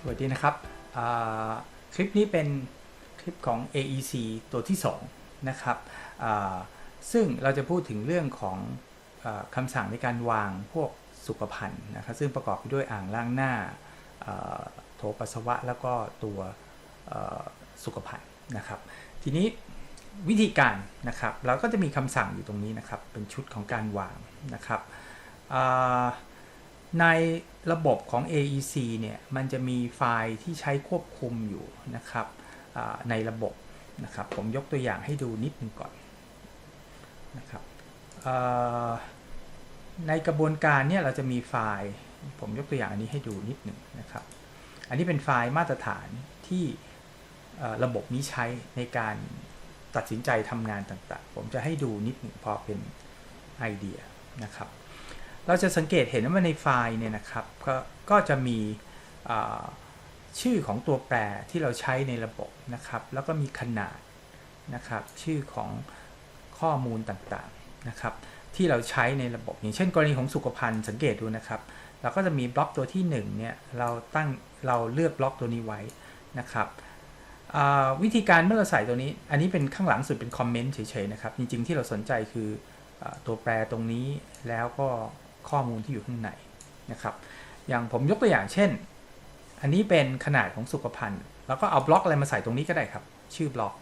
สวัสดีนะครับ คลิปนี้เป็นคลิปของ AEC ตัวที่ 2 นะครับ ซึ่งเราจะพูดถึงเรื่องของอคำสั่งในการวางพวกสุขภัณฑ์นะครับ ซึ่งประกอบไปด้วยอ่างล้างหน้าโถปัสสาวะ แล้วก็ตัวสุขภัณฑ์นะครับ ทีนี้วิธีการนะครับ เราก็จะมีคำสั่งอยู่ตรงนี้นะครับ เป็นชุดของการวางนะครับ ในระบบของ AEC เนี่ยมันจะมีไฟล์ที่ใช้ควบคุมอยู่นะครับในระบบนะครับผมยกตัวอย่างให้ดูนิดนึงก่อนนะครับในกระบวนการเนี่ยเราจะมีไฟล์ ผมยกตัวอย่างอันนี้ให้ดูนิดหนึ่งนะครับ อันนี้เป็นไฟล์มาตรฐานที่ระบบนี้ใช้ในการตัดสินใจทำงานต่างๆ ผมจะให้ดูนิดหนึ่งพอเป็นไอเดียนะครับ เราจะสังเกตเห็นว่าในไฟล์เนี่ยนะครับก็ก็จะมีชื่อของตัวแปรที่เราใช้ในระบบนะครับ แล้วก็มีขนาดนะครับ ชื่อของข้อมูลต่างๆนะครับ ที่เราใช้ในระบบ อย่างเช่น กรณีของสุขภัณฑ์สังเกตดูนะครับ เราก็จะมีบล็อกตัวที่1เนี่ยเราตั้งเราเลือกบล็อกตัวนี้ไว้นะครับวิธีการเมื่อเราใส่ตัวนี้ อันนี้เป็นข้างหลังสุดเป็นคอมเมนต์เฉยๆนะครับ จริงๆที่เราสนใจคืออตัวแปรตรงนี้แล้วก็ ข้อมูลที่อยู่ข้างในนะครับ อย่างผมยกตัวอย่างเช่น อันนี้เป็นขนาดของสุขภัณฑ์แล้วก็เอาบล็อกอะไรมาใส่ตรงนี้ก็ได้ครับ ชื่อบล็อก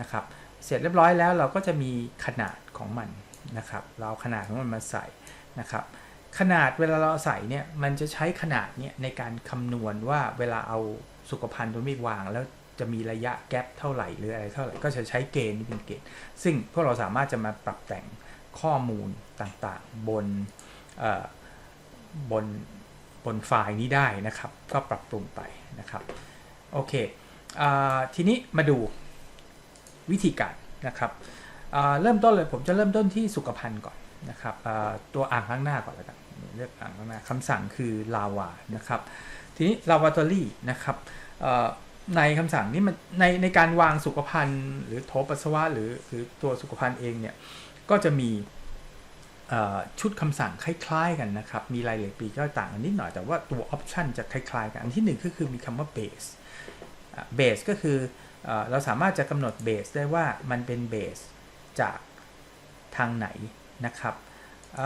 นะครับ เสร็จเรียบร้อยแล้วเราก็จะมีขนาดของมันนะครับ เราเอาขนาดของมันมาใส่นะครับ ขนาดเวลาเราใส่เนี่ยมันจะใช้ขนาดเนี่ยในการคำนวณว่าเวลาเอาสุขภัณฑ์ตัวนี้วางแล้วจะมีระยะแกลบเท่าไหร่หรืออะไรเท่าไหร่ก็จะใช้เกณฑ์นี่เป็นเกณฑ์ซึ่งพวกเราสามารถจะมาปรับแต่งข้อมูลต่างๆ บน บนบนไฟล์นี้ได้นะครับ ก็ปรับปรุงไปนะครับโอเคอทีนี้มาดูวิธีการนะครับเริ่มต้นเลยผมจะเริ่มต้นที่สุขภัณฑ์ก่อนนะครับตัวอ่างข้างหน้าก่อนแล้วกันเลือกอ่างข้างหน้าคำสั่งคือ lava นะครับทีนี้ lavatory นะครับในคำสั่งนี้มันในในการวางสุขภัณฑ์ หรือโถปัสสาวะหรือหรือตัวสุขภัณฑ์เองเนี่ยก็จะมี ชุดคำสั่งคล้ายๆกันนะครับ มีรายละเอียดปีกย่อยต่างกันนิดหน่อยแต่ว่าตัวออปชันจะคล้ายๆกัน อันที่หนึ่งก็คือมีคำว่า base base ก็คือเอ่อเราสามารถจะกำหนด base ได้ว่ามันเป็น base จากทางไหนนะครับอ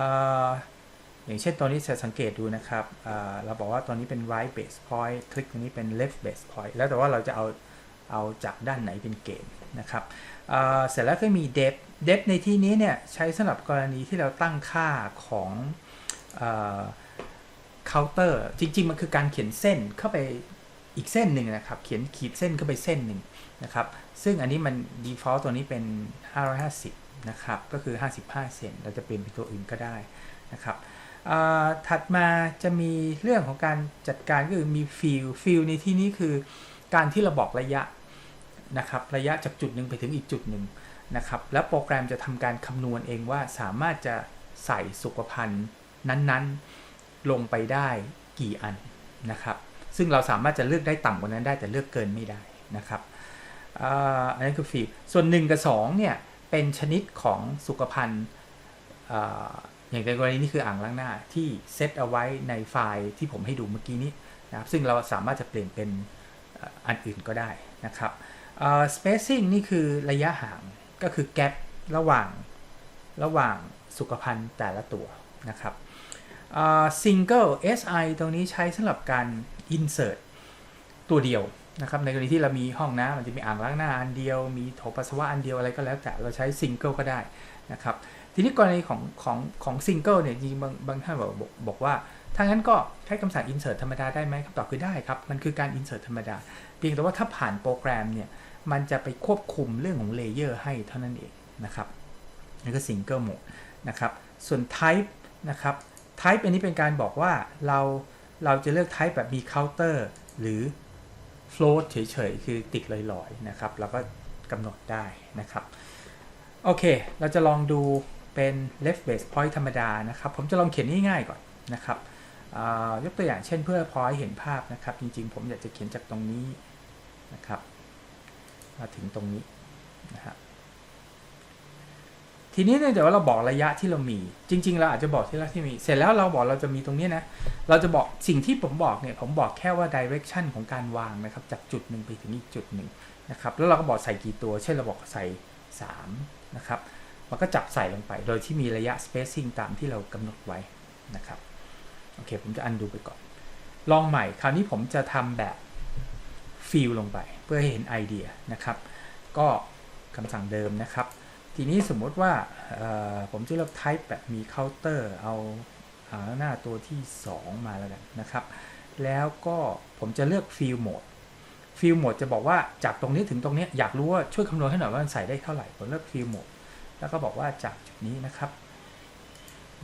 อย่างเช่นตัวนี้จะสังเกตดูนะครับเอ่อเราบอกว่าตัวนี้เป็น right base point คลิกตรงนี้เป็น left base point แล้วแต่ว่าเราจะเอา เอาจากด้านไหนเป็นเกณฑ์นะครับเสร็จแล้วก็มี depth depth ในที่นี้เนี่ยใช้สำหรับกรณีที่เราตั้งค่าของเอ่อ counter จริง ๆ มันคือการเขียนเส้นเข้าไปอีกเส้นหนึ่งนะครับ เขียนขีดเส้นเข้าไปเส้นหนึ่งนะครับ ซึ่งอันนี้มัน default ตัวนี้เป็น 550 นะครับ ก็คือ 55 เซนเราจะเปลี่ยนเป็นตัวอื่นก็ได้นะครับถัดมาจะมีเรื่องของการจัดการก็คือมี field field ในที่นี้คือการที่เราบอกระยะ นะครับระยะจากจุดหนึ่งไปถึงอีกจุดหนึ่งนะครับแล้วโปรแกรมจะทำการคำนวณเองว่าสามารถจะใส่สุขภัณฑ์นั้นๆลงไปได้กี่อันนะครับ ซึ่งเราสามารถจะเลือกได้ต่ำกว่านั้นได้แต่เลือกเกินไม่ได้นะครับอันนี้คือฟีลส่วน 1 กับ2เนี่ยเป็นชนิดของสุขภัณฑ์อย่างในกรณีนี้คืออ่างล้างหน้าที่เซตเอาไว้ในไฟล์ที่ผมให้ดูเมื่อกี้นี้นะครับซึ่งเราสามารถจะเปลี่ยนเป็นอันอื่นก็ได้นะครับ อ่า spacing นี่คือระยะห่างก็คือ gap ระหว่างระหว่างสุขภัณฑ์แต่ละตัวนะครับซิงเกิล SI ตรงนี้ใช้สำหรับการ insert ตัวเดียวนะครับในกรณีที่เรามีห้องน้ำมันจะมีอ่างล้างหน้าอันเดียว มีโถปัสสาวะอันเดียวอะไรก็แล้วแต่เราใช้ซิงเกิลก็ได้นะครับทีนี้กรณีของของของซิงเกิลเนี่ยจริงๆบางบางท่านบอกบอกบอกว่า ถ้างั้นก็ใช้คำสั่ง insert ธรรมดาได้ไหมคำตอบคือได้ครับ มันคือการ insert ธรรมดา เพียงแต่ว่าถ้าผ่านโปรแกรมเนี่ย มันจะไปควบคุมเรื่องของเลเยอร์ให้เท่านั้นเองนะครับนี่ก็ single mode นะครับ ส่วน type นะครับ type อันนี้เป็นการบอกว่าเราเราจะเลือก type แบบมี counter หรือ float เฉยๆ คือติดลอยๆ นะครับ เราก็กำหนดได้นะครับ โอเค เราจะลองดูเป็น left base point ธรรมดานะครับ ผมจะลองเขียนง่ายๆก่อนนะครับยกตัวอย่างเช่นเพื่อพอให้เห็นภาพนะครับ จริงๆ ผมอยากจะเขียนจากตรงนี้ มาถึงตรงนี้นะครับทีนี้เนี่ยเดี๋ยวเราบอกระยะที่เรามี จริง ๆ เราอาจจะบอกที่ระยะที่มี เสร็จแล้วเราบอกเราจะมีตรงนี้นะ เราจะบอกสิ่งที่ผมบอกเนี่ย ผมบอกแค่ว่า direction ของการวางนะครับ จากจุดหนึ่งไปถึงอีกจุดหนึ่งนะครับ แล้วเราก็บอกใส่กี่ตัว เช่นเราบอกใส่ 3 นะครับ มันก็จับใส่ลงไป โดยที่มีระยะ spacing ตามที่เรากำหนดไว้นะครับ โอเค ผมจะอันดูไปก่อน ลองใหม่ คราวนี้ผมจะทำแบบ fill ลงไป เพื่อให้เห็นไอเดียนะครับ ก็คำสั่งเดิมนะครับ ทีนี้สมมติว่าผมจะเลือก type แบบมี counter เอาหาหน้าตัวที่ 2 มาแล้วกันนะครับ แล้วก็ผมจะเลือก fill mode fill mode จะบอกว่าจากตรงนี้ถึงตรงนี้อยากรู้ว่าช่วยคำนวณให้หน่อยว่ามันใส่ได้เท่าไหร่ผมเลือก fill mode แล้วก็บอกว่าจากจุดนี้นะครับ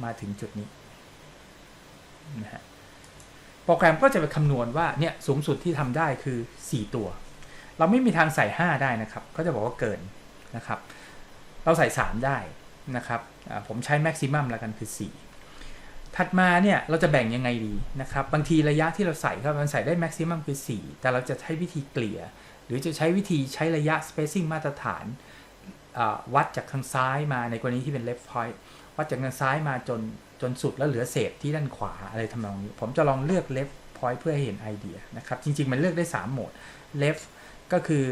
มาถึงจุดนี้นะฮะ โปรแกรมก็จะไปคำนวณว่าเนี่ยสูงสุดที่ทำได้คือ 4 ตัว เราไม่มีทางใส่ 5 ได้นะครับ ก็จะบอกว่าเกินนะครับ เราใส่ 3 ได้นะครับ ผมใช้แม็กซิมัมแล้วกันคือ 4 ถัดมาเนี่ยเราจะแบ่งยังไงดีนะครับ บางทีระยะที่เราใส่ครับมันใส่ได้แม็กซิมัมคือ 4 แต่เราจะใช้วิธีเกลี่ย หรือจะใช้วิธีใช้ระยะ spacing มาตรฐานวัดจากทางซ้ายมาในกรณีที่เป็น left point วัดจากทางซ้ายมาจน จนสุดแล้วเหลือเศษที่ด้านขวาอะไรทำนองนี้ ผมจะลองเลือก left point เพื่อให้เห็นไอเดียนะครับ จริง ๆ มันเลือกได้ 3 โหมด left ก็คือ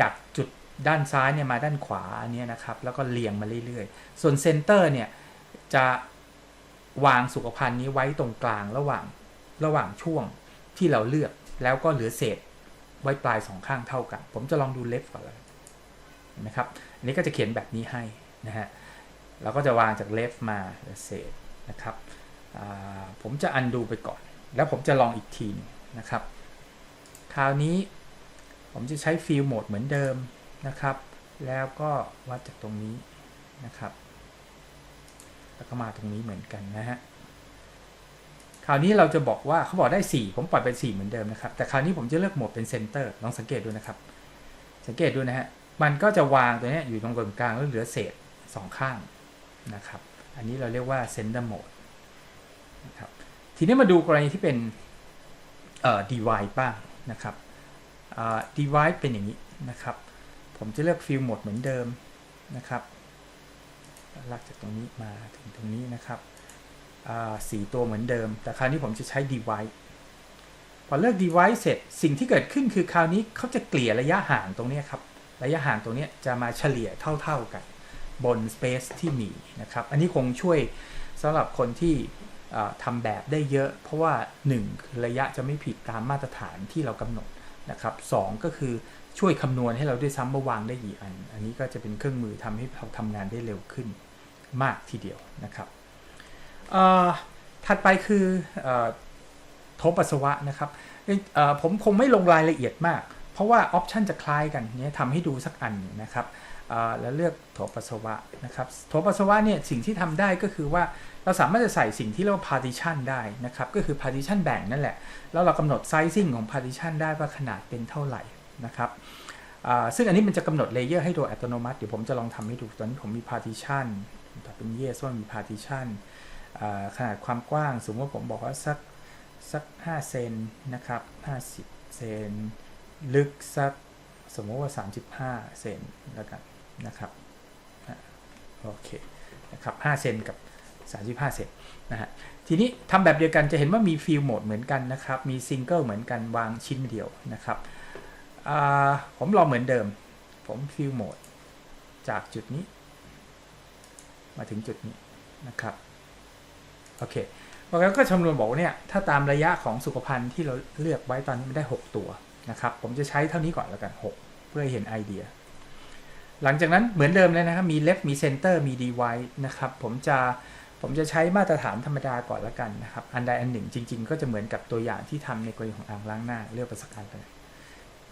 จากจุดด้านซ้ายเนี่ยมาด้านขวาอันนี้นะครับ แล้วก็เรียงมาเรื่อยๆ ส่วนเซนเตอร์เนี่ยจะวางสุขภัณฑ์นี้ไว้ตรงกลางระหว่างระหว่างช่วงที่เราเลือกแล้วก็เหลือเศษไว้ปลายสองข้างเท่ากัน ผมจะลองดูเลฟก่อนเลยนะครับ อันนี้ก็จะเขียนแบบนี้ให้นะฮะเราก็จะวางจากเลฟมาเหลือเศษ นะครับผมจะอันดูไปก่อน แล้วผมจะลองอีกทีนึงนะครับ คราวนี้ผมจะใช้ฟิลโหมดเหมือนเดิมนะครับ แล้วก็วัดจากตรงนี้นะครับ แล้วก็มาตรงนี้เหมือนกันนะฮะคราวนี้เราจะบอกว่าเขาบอกได้ 4 ผมปล่อยเป็น 4 เหมือนเดิมนะครับ แต่คราวนี้ผมจะเลือกโหมดเป็นเซนเตอร์ลองสังเกตดูนะครับ สังเกตดูนะฮะมันก็จะวางตัวนี้อยู่ตรงกลางกลางแล้วเหลือเศษ 2 ข้างนะครับ อันนี้เราเรียกว่าเซนเตอร์โหมดนะครับทีนี้มาดูกรณีที่เป็นเอ่อ divide บ้างนะครับอ่า divide เป็นอย่างนี้นะครับ ผมจะเลือก fill mode เหมือนเดิมนะครับลากจากตรงนี้มาถึงตรงนี้นะครับสีตัวเหมือนเดิม แต่คราวนี้ผมจะใช้ divide พอเลือก divide เสร็จสิ่งที่เกิดขึ้นคือคราวนี้เขาจะเกลี่ยระยะห่างตรงนี้ครับ ระยะห่างตรงนี้จะมาเฉลี่ยเท่า ๆกัน บน space ที่มีนะครับ อันนี้คงช่วยสำหรับคนที่ทำแบบได้เยอะ เพราะว่า 1 คือระยะจะไม่ผิดตามมาตรฐานที่เรากำหนดนะครับสองก็คือช่วยคำนวณให้เราด้วยซ้ำว่าวางได้กี่อัน อันนี้ก็จะเป็นเครื่องมือทำให้เราทำงานได้เร็วขึ้นมากทีเดียวนะครับถัดไปคือเออโถปัสสาวะนะครับผมคงไม่ลงรายละเอียดมาก เพราะว่าออปชันจะคล้ายกันเนี่ยทำให้ดูสักอันนะครับ แล้วเลือกโถปัสสาวะนะครับโถปัสสาวะเนี่ยสิ่งที่ทำได้ก็คือว่าเราสามารถจะใส่สิ่งที่เรียกว่า partition ได้นะครับก็คือ partition แบ่งนั่นแหละ แล้วเรากำหนด sizing ของ partition ได้ว่าขนาดเป็นเท่าไหร่นะครับซึ่งอันนี้มันจะกำหนดเลเยอร์ให้โดยอัตโนมัติ เดี๋ยวผมจะลองทำให้ดู ตอนนี้ผมมี partition ถ้าเป็น yes ว่ามี partition ขนาดความกว้าง สมมติว่าผมบอกว่าสักสัก 5 เซนนะครับ50 เซน ลึกสักสมมติว่า 35 เซนแล้วกัน นะครับโอเคนะครับ5เซนกับ 35 เซนนะฮะทีนี้ทำแบบเดียวกันจะเห็นว่ามีฟิลโหมดเหมือนกันนะครับ มีซิงเกิลเหมือนกันวางชิ้นเดียวนะครับผมลองเหมือนเดิม ผมฟิลโหมดจากจุดนี้ มาถึงจุดนี้นะครับโอเคแล้วก็คำนวณบอกว่าเนี่ยถ้าตามระยะของสุขภัณฑ์ที่เราเลือกไว้ตอนนี้มันได้ 6 ตัวนะครับ ผมจะใช้เท่านี้ก่อนแล้วกัน 6 เพื่อเห็นไอเดีย หลังจากนั้นเหมือนเดิมเลยนะครับ มี left มี center มี divide นะครับ ผมจะผมจะใช้มาตรฐานธรรมดาก่อนละกันนะครับ อันใดอันหนึ่งจริง ๆ ก็จะเหมือนกับตัวอย่างที่ทำในกรณีของอ่างล้างหน้าเลือกไปสักอันเลย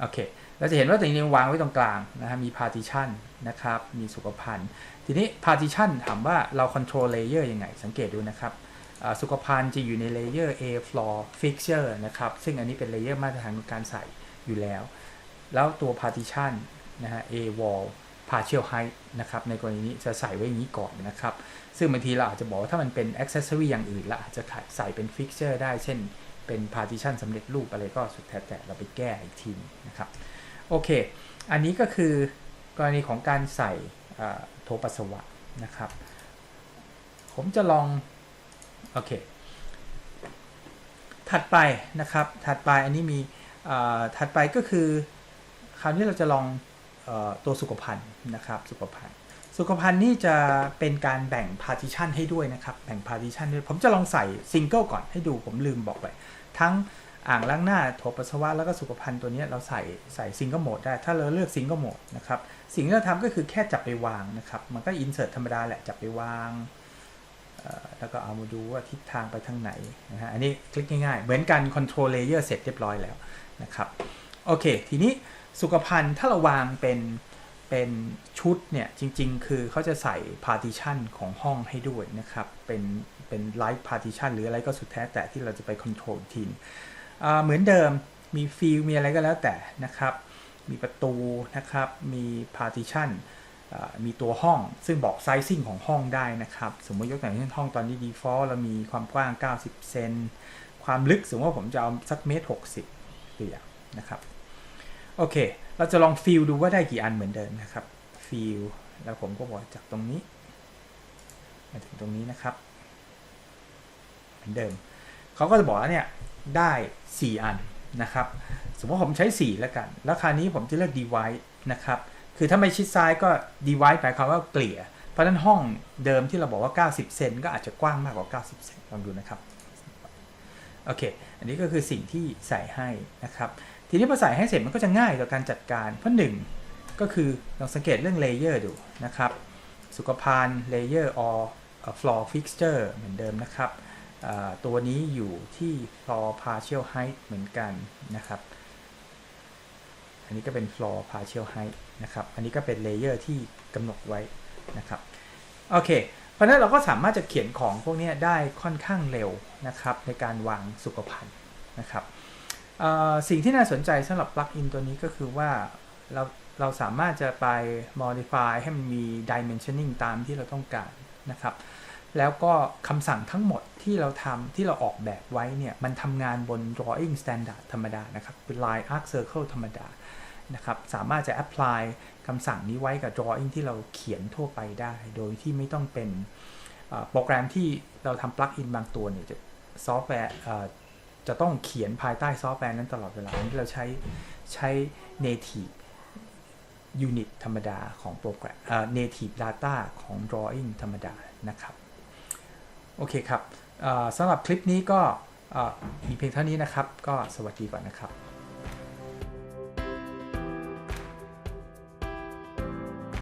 โอเค เราจะเห็นว่าตัวนี้วางไว้ตรงกลางนะฮะมี partition นะครับ มีสุขภัณฑ์ ทีนี้ partition ถามว่าเรา control layer ยังไง สังเกตดูนะครับ สุขภัณฑ์จะอยู่ใน layer A floor fixture นะครับ ซึ่งอันนี้เป็น layer มาตรฐานของการใส่อยู่แล้ว แล้วตัว partition นะฮะ A wall partial height นะครับในกรณีนี้จะใส่ไว้อย่างนี้ก่อนนะครับ ซึ่งบางทีเราอาจจะบอกว่าถ้ามันเป็น accessory อย่างอื่นเราอาจจะใส่เป็น fixture ได้เช่นเป็น partition สำเร็จรูปอะไรก็สุดแท้แต่เราไปแก้อีกทีนะครับโอเค อันนี้ก็คือกรณีของการใส่อ่าโถปัสสาวะนะครับ ผมจะลอง โอเค ถัดไปนะครับ ถัดไปอันนี้มีอ่อถัดไปก็คือ คราวนี้เราจะลอง ตัวสุขภัณฑ์นะครับสุขภัณฑ์สุขภัณฑ์นี่จะเป็นการแบ่ง partition ให้ด้วยนะครับแบ่ง partition ด้วยผมจะลองใส่ซิงเกิลก่อนให้ดูผมลืมบอกไปทั้งอ่างล้างหน้าโถปัสสาวะแล้วก็สุขภัณฑ์ตัวนี้เราใส่ใส่ซิงเกิลโหมดได้ ถ้าเราเลือกซิงเกิลโหมดนะครับสิ่งที่เราทำก็คือแค่จับไปวางนะครับ มันก็อินเสิร์ตธรรมดาแหละจับไปวางแล้วก็เอามาดูว่าทิศทางไปทางไหนนะฮะอันนี้คลิกง่ายๆ เหมือนกัน control layer เสร็จเรียบร้อยแล้วนะครับ โอเค ทีนี้สุขภัณฑ์ถ้าเราวางเป็นเป็นชุดเนี่ยจริง ๆ คือเขาจะใส่ partition ของห้องให้ด้วยนะครับ เป็นเป็น light partition หรืออะไรก็สุดแท้แต่ที่เราจะไป control อีกทีนึงเหมือนเดิมมีฟิลมีอะไรก็แล้วแต่นะครับ มีประตูนะครับ มี partition อ่ามีตัวห้องซึ่งบอก sizing ของห้องได้นะครับ สมมติยกตัวอย่างเช่นห้องตอนนี้ default เรามีความกว้าง 90 เซนความลึกสมมติว่าผมจะเอาสักเมตร 60ตัวอย่างนะครับ โอเค เราจะลองฟิลดูว่าได้กี่อันเหมือนเดิมนะครับฟิลแล้วผมก็บอกจากตรงนี้ มาถึงตรงนี้นะครับ เหมือนเดิม เขาก็จะบอกว่าเนี่ยได้ 4 อันนะครับ สมมติว่าผมใช้ 4 แล้วกัน แล้วคราวนี้ผมจะเลือก divide นะครับ คือถ้าไม่ชิดซ้ายก็ divide หมายความว่าเกลี่ย เพราะฉะนั้นห้องเดิมที่เราบอกว่า 90 เซนก็อาจจะกว้างมากกว่า 90 เซนลองดูนะครับ โอเค อันนี้ก็คือสิ่งที่ใส่ให้นะครับ ทีนี้พอใส่ให้เสร็จมันก็จะง่ายต่อการจัดการ เพราะหนึ่งก็คือลองสังเกตเรื่องเลเยอร์ดูนะครับ สุขภัณฑ์เลเยอร์ or floor fixture เหมือนเดิมนะครับ ตัวนี้อยู่ที่ floor partial height เหมือนกันนะครับ อันนี้ก็เป็น floor partial height นะครับ อันนี้ก็เป็นเลเยอร์ที่กำหนดไว้นะครับ โอเค เพราะนั้นเราก็สามารถจะเขียนของพวกนี้ได้ค่อนข้างเร็วนะครับ ในการวางสุขภัณฑ์นะครับ สิ่งที่น่าสนใจสำหรับปลั๊กอินตัวนี้ก็คือว่าเราเราสามารถจะไป modify ให้มันมี dimensioning ตามที่เราต้องการนะครับ แล้วก็คำสั่งทั้งหมดที่เราทำที่เราออกแบบไว้เนี่ย มันทำงานบน drawing standard ธรรมดานะครับเป็น line arc circle ธรรมดานะครับ สามารถจะ apply คำสั่งนี้ไว้กับ drawing ที่เราเขียนทั่วไปได้ โดยที่ไม่ต้องเป็นโปรแกรมที่เราทำปลั๊กอินบางตัวเนี่ยจะซอฟต์แวร์ จะต้องเขียนภายใต้ซอฟต์แวร์นั้นตลอดเวลาที่เราใช้ใช้ native unit ธรรมดาของโปรแกรมเอ่อ native data ของ drawing ธรรมดานะครับ โอเคครับสำหรับคลิปนี้ก็มีเพียงเท่านี้นะครับ ก็สวัสดีก่อนนะครับ